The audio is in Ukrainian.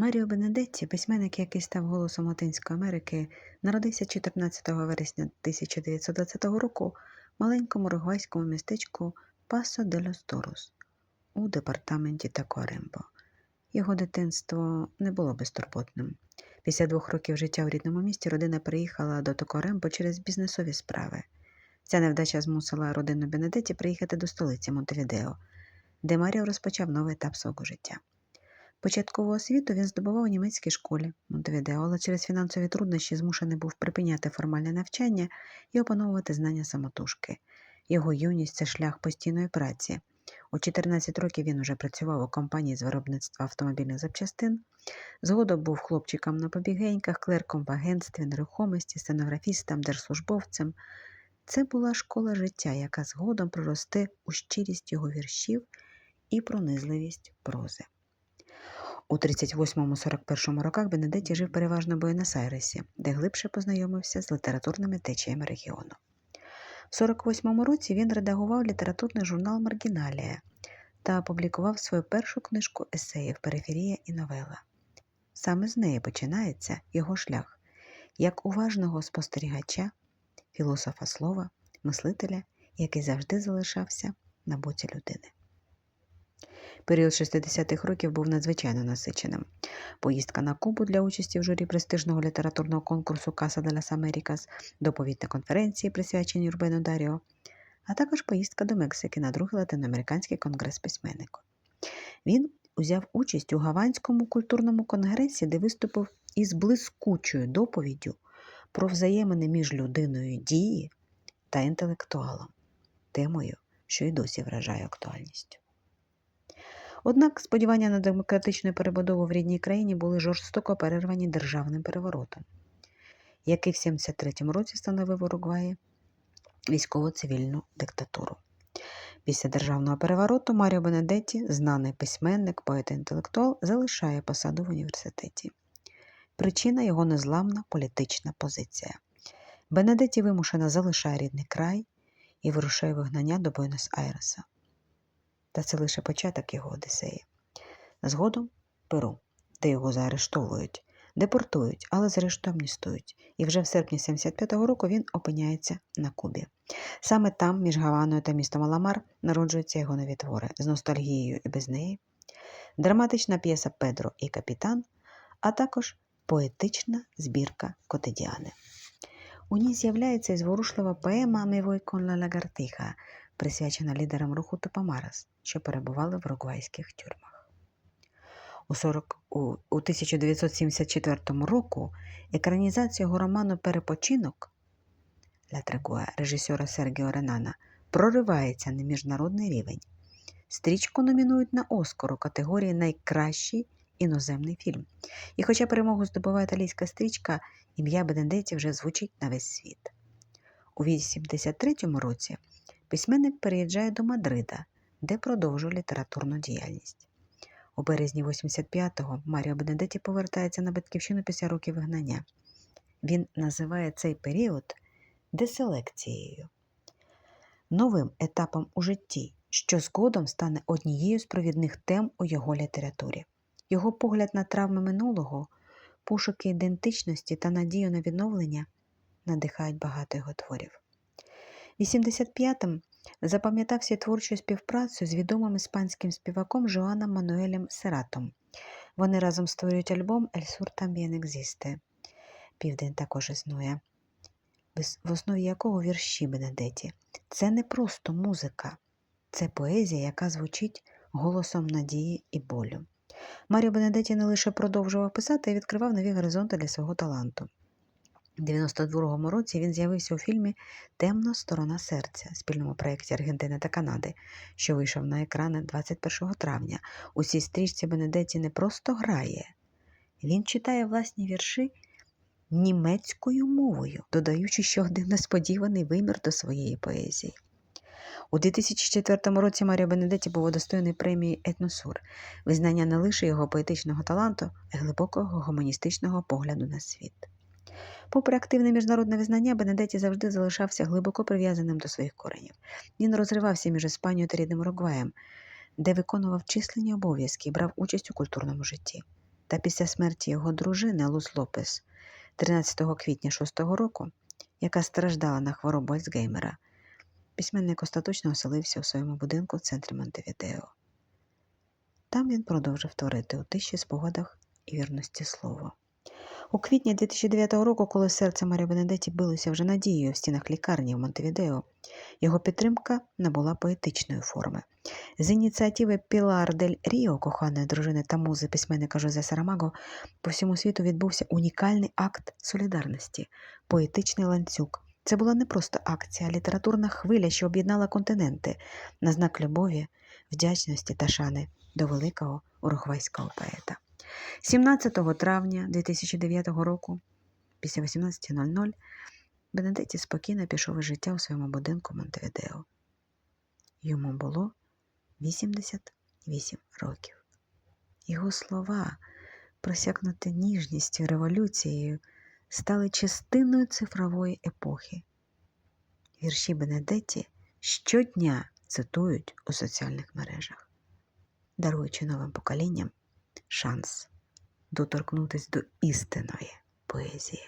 Маріо Бенедетті, письменник, який став голосом Латинської Америки, народився 14 вересня 1920 року в маленькому уругвайському містечку Пасо де лос Торос у департаменті Такуарембо. Його дитинство не було безтурботним. Після двох років життя у рідному місті родина переїхала до Токорембо через бізнесові справи. Ця невдача змусила родину Бенедетті приїхати до столиці Монтевідео, де Маріо розпочав новий етап свого життя. Початкову освіту він здобував у німецькій школі Монтевідео, але через фінансові труднощі змушений був припиняти формальне навчання і опановувати знання самотужки. Його юність це шлях постійної праці. У 14 років він уже працював у компанії з виробництва автомобільних запчастин. Згодом був хлопчиком на побігеньках, клерком в агентстві нерухомості, сценографістом, держслужбовцем. Це була школа життя, яка згодом проросте у щирість його віршів і пронизливість прози. У 38-41 роках Бенедетті жив переважно в Буенос-Айресі, де глибше познайомився з літературними течіями регіону. В 48-му році він редагував літературний журнал Маргіналія та опублікував свою першу книжку есеїв Периферія і новела. Саме з неї починається його шлях як уважного спостерігача, філософа слова, мислителя, який завжди залишався на боці людини. Період 60-х років був надзвичайно насиченим. Поїздка на Кубу для участі в журі престижного літературного конкурсу Каса де лас Америкас, доповідь на конференції, присвячені Рубену Даріо, а також поїздка до Мексики на другий латиноамериканський конгрес письменнику. Він узяв участь у Гаванському культурному конгресі, де виступив із блискучою доповіддю про взаємини між людиною дії та інтелектуалом, темою, що й досі вражає актуальністю. Однак сподівання на демократичну перебудову в рідній країні були жорстоко перервані державним переворотом, який в 73-му році становив Уругваї військово-цивільну диктатуру. Після державного перевороту Маріо Бенедетті, знаний письменник, поет інтелектуал, залишає посаду в університеті. Причина його незламна політична позиція. Бенедетті вимушено залишає рідний край і вирушає вигнання до Буенос-Айреса. Та це лише початок його Одіссеї. Згодом Перу, де його заарештовують, депортують, але зрештою амністують. І вже в серпні 75-го року він опиняється на Кубі. Саме там, між Гаваною та містом Аламар, народжуються його нові твори з ностальгією і без неї, драматична п'єса Педро і Капітан, а також поетична збірка Котидіани. У ній з'являється і зворушлива поема «Мивой кон ла лагартиха», присвячена лідерам руху Топомарас, що перебували в ругвайських тюрмах. У, 40, у, у 1974 року екранізація його роману Перепочинок Ля Трегуа режисера Сергіо Ренана проривається на міжнародний рівень. Стрічку номінують на Оскар у категорії Найкращий іноземний фільм. І хоча перемогу здобуває італійська стрічка, ім'я Бенедетті вже звучить на весь світ. У 83-му році письменник переїжджає до Мадрида, де продовжує літературну діяльність. У березні 85-го Маріо Бенедетті повертається на батьківщину після років вигнання. Він називає цей період деселекцією, новим етапом у житті, що згодом стане однією з провідних тем у його літературі. Його погляд на травми минулого, пошуки ідентичності та надію на відновлення надихають багато його творів. 85-м запам'ятався творчу співпрацю з відомим іспанським співаком Жоаном Мануелем Сератом. Вони разом створюють альбом «El Sur también existe». Південь також існує, в основі якого вірші Бенедеті. Це не просто музика, це поезія, яка звучить голосом надії і болю. Маріо Бенедеті не лише продовжував писати, а відкривав нові горизонти для свого таланту. У 92-му році він з'явився у фільмі Темна сторона серця, спільному проєкті Аргентини та Канади, що вийшов на екрани 21 травня. У цій стрічці Бенедетті не просто грає, він читає власні вірші німецькою мовою, додаючи ще один несподіваний вимір до своєї поезії. У 2004 році Маріо Бенедетті був удостоєний премії Етносур, визнання не лише його поетичного таланту, а й глибокого гуманістичного погляду на світ. Попри активне міжнародне визнання, Бенедетті завжди залишався глибоко прив'язаним до своїх коренів. Він розривався між Іспанією та рідним Уругваєм, де виконував численні обов'язки і брав участь у культурному житті. та після смерті його дружини Луз Лопес 13 квітня 6 року, яка страждала на хворобу Альцгеймера, письменник остаточно оселився у своєму будинку в центрі Монтевідео. Там він продовжив творити у тиші спогадах і вірності слова. У квітні 2009 року, коли серце Маріо Бенедетті билося вже надією в стінах лікарні в Монтевідео, його підтримка набула поетичної форми. З ініціативи Пілар дель Ріо, коханої дружини та музи письменника Жозе Сарамаго, по всьому світу відбувся унікальний акт солідарності, поетичний ланцюг. Це була не просто акція, а літературна хвиля, що об'єднала континенти на знак любові, вдячності та шани до великого уругвайського поета. 17 травня 2009 року, після 18.00, Бенедетті спокійно пішов із життя у своєму будинку Монтевідео. Йому було 88 років. Його слова, просякнуті ніжністю революцією, стали частиною цифрової епохи. Вірші Бенедетті щодня цитують у соціальних мережах, даруючи новим поколінням шанс доторкнутися до істинної поезії.